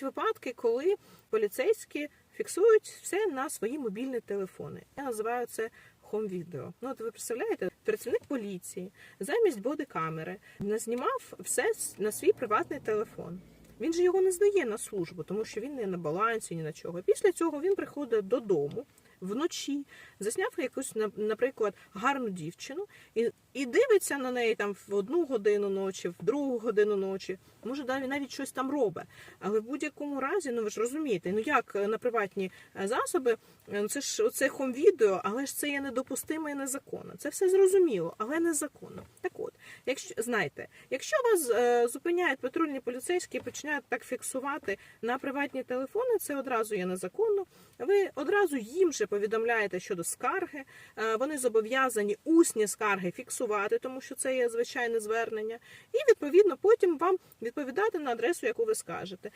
Бувають випадки, коли поліцейські фіксують все на свої мобільні телефони. Я називаю це хом-відео. Ну, от ви представляєте, працівник поліції замість бодикамери назнімав все на свій приватний телефон. Він же його не здає на службу, тому що він не на балансі, ні на чого. Після цього він приходить додому вночі, засняв якусь, наприклад, гарну дівчину і, і дивиться на неї там в одну годину ночі, в другу годину ночі. Може, навіть навіть щось там робить. Але в будь-якому разі, ну ви ж розумієте, ну як е, на приватні е, засоби, е, ну, це ж оце хом-відео, але ж це є недопустимо і незаконно. Це все зрозуміло, але незаконно. Якщо знаєте, якщо вас е, зупиняють патрульні поліцейські і починають так фіксувати на приватні телефони, це одразу є незаконно. Ви одразу їм же повідомляєте щодо скарги. Е, Вони зобов'язані усні скарги фіксувати, тому що це є звичайне звернення, і відповідно потім вам відповідати на адресу, яку ви скажете.